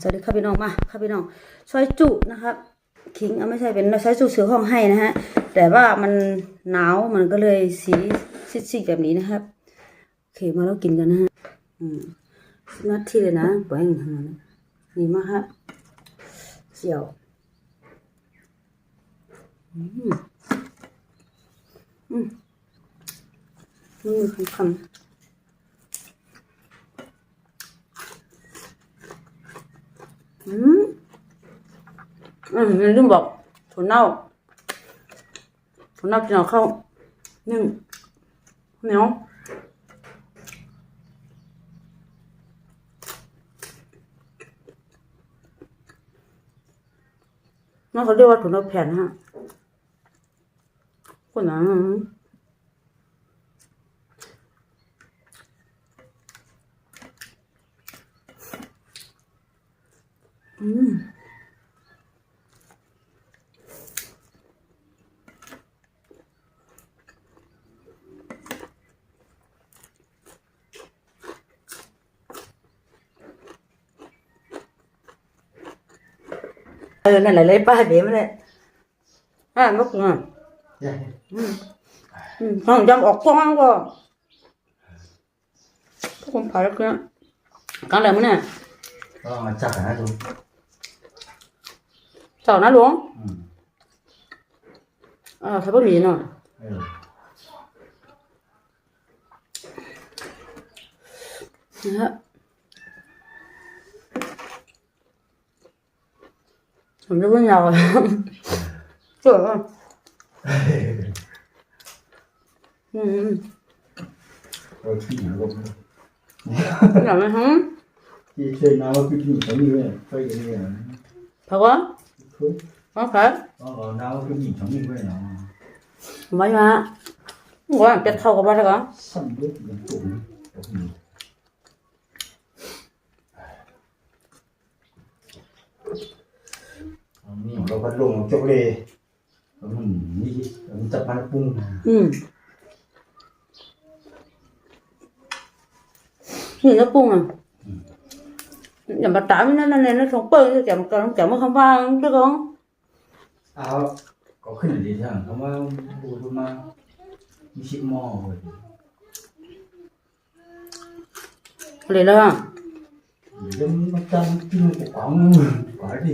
สวัสดีครับพี่น้องมาครับพี่น้องซอยจุนะครับคิงอะไม่ใช่เป็นซอยจุเสือห้องให้นะฮะแต่ว่ามันหนาวมันก็เลยสีซีดๆแบบนี้นะครับโอเคมาแล้วกินกันนะฮะอืมนัดที่เลยนะแบ่งนี่มากฮะเจียวอืมอืมนี่มีคำ อืมอืมลืมบอกถั่วเน่าถั่วเน่ากินเอาเข้านึ่งเหนียวนั่นเขาเรียกว่าถั่วเน่าแผ่นฮะคนนั้น เออนั่นแหละเลยป้าเดี๋ยวมันเลยอ่ะมกอ่ะ Dạ. อืมห้องจำออกกว้างก็พวกผมผ่านแล้วเนี่ยกลางแหลมมันเนี่ย Đó là chắc hả chú? เจ้านะหลวง Ừ. อ่าถ้าบ่มีเนาะ Ừ. นะฮะ ผมจะไม่ยาวสวยอะอืม Rồi khi nào luôn. อยากไหมฮะ Khi chơi nào cứ chịu phải như vậy, phải cái này. ผักวะ Không. อ๋อผัก Đó là nào cứ nhìn sống như vậy nào. ไม่มาว่าเป็ดเข้ากับบ้านแล้วก็ Săn bước đến tụng. Tụng. Mình đâu có lùng một chỗ lề. Mình đi, mình chặt bắn bung. อืมนี่แล้วปรุงอ่ะอย่ามาตามนั่นนั่นนั่นสองเปิ้ลจะมากันจะมาคำว่าด้วยกัน Áo có khi là gì thằng không có bù thôi mà. Đi xịt mò rồi. อะไรล่ะ Đừng có chăm kinh của quảng quả đi.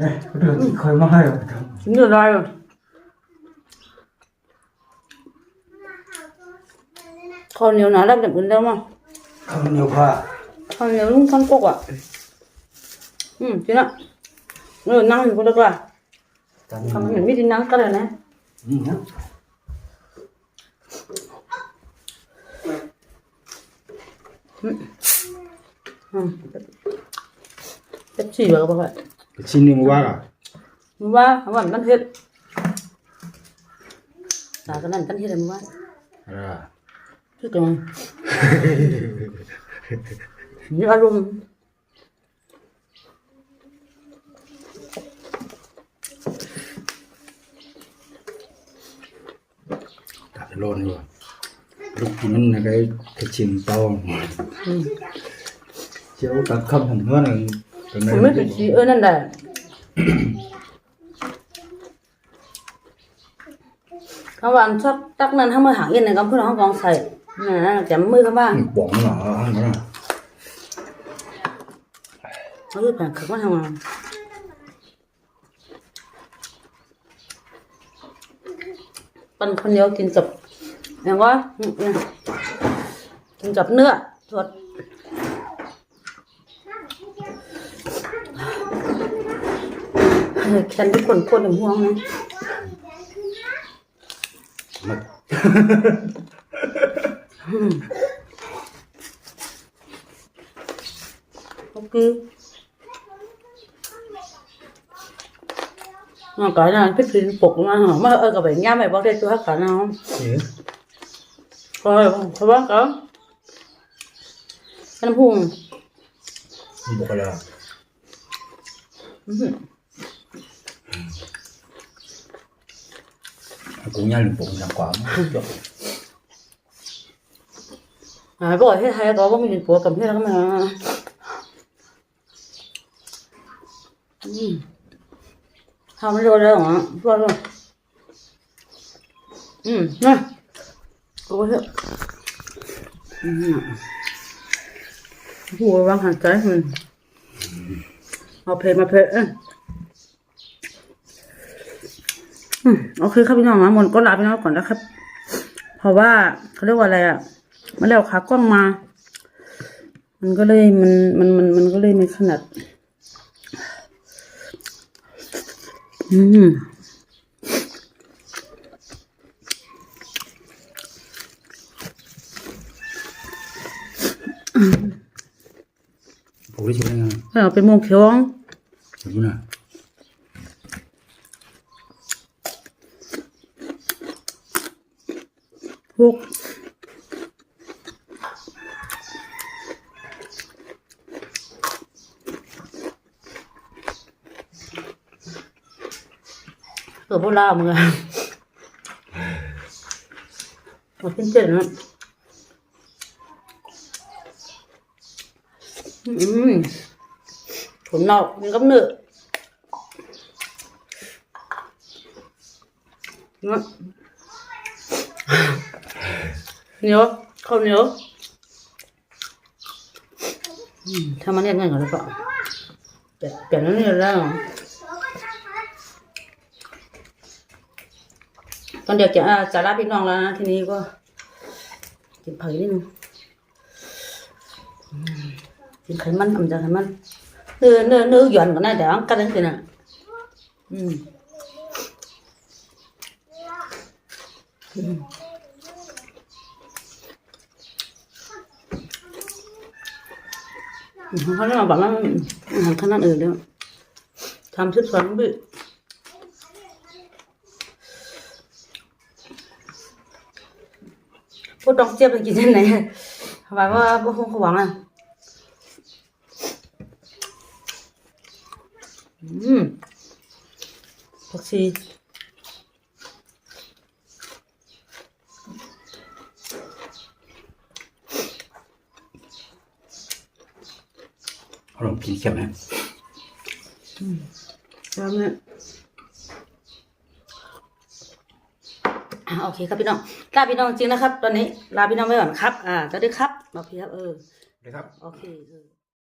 네, 그래도 걸망해요. 진짜 나요. còn nếu nó làm được bún đâu mà còn nhiều quá còn nhiều luôn con cô quả ừ thế nào rồi năng thì có được à còn mình biết đi năng cái này nè ừ nhá ừ ừ chỉ vào các bạn chini mubarak mubarak awan kan hit nah kan kan hit mubarak ah như kan ini arum tak lon juga lúc thì mình là cái cái chìm to. Chéo ta không hình nữa là ผมไม่เป็นสีเออนั่นแหละเขาว่าชอบตักนั้นถ้ามือหางเย็นในกำเพื่อนห้องกองใส่นั่นนะจำมือเขาบ้าง bỏ nó nó là เขาคือแผ่นเขาก็ทำงานปันคนเดียวกินกับอย่างว่าอืมเนี่ยกินกับเนื้อสดเออ แคนทุกคนปวดหัวนะ mật อ ok mà cái này thích thì phục mà hả mà ơi cả bệnh nha mày bao đây tôi hết cả nào เออ rồi thôi bác cả anh hùng มันบอกอะไร ừ. กูย่าหรือปงอย่างกว่ามั้ 그냥 봉이랑 꽝. 아, 뭐, 해, 해, 너 보면 뭐, 그럼 해라, 그러면. 음. 하면 좋아요, 어, 좋아요. 음, 네. 그거 해. 음. 이거 왕한 짤, 음. 앞에, 앞에, 응. โอเคครับพี่น้องนะมนต์ก็ลาพี่น้องก่อนนะครับ เพราะว่าเขาเรียกว่าอะไรอะมันแล้วขากล้องมา มันก็เลยมันมันมันมันก็เลยไม่ขนาด อืมผมรู้สึกยังไงเอาเป็นโมงเขียวรู้นะ เออพวกลามึงอะมาขึ้นเจ็ดนะอืมผลนอกมันก็เนื้อเนาะเหนียวข้าวเนียวอืมทำมันเนี่ยง่ายกว่าหรือเปล่าเปลี่ยนเปลี่ยนแล้วเนี่ยแล้ว อนเดี๋ยวจะอ่าจะลาพี่น้องแล้วนะทีนี้ก็กินผักนิดนึงอืมกินไขมันทำจากไขมันเนื้อเนื้อเนื้อหย่อนก็ได้แต่ว่ากันนั่นคือน่ะอืมอืม เขาเรียกว่าแบบว่าอาหารขนาดอื่นแล้วทำชุดสวนบึ พวกดอกเจี๊ยบไปกินที่ไหนหมายว่าพวกคงหวังอะอืมผักชีเขาลองกินเค็มนะแล้วเนี่ยอ่า โอเคครับพี่น้องลาพี่น้องจริงนะครับ ตอนนี้ลาพี่น้องไว้ก่อนครับ อ่าจะได้ครับโอเคครับเออนะครับโอเคเออ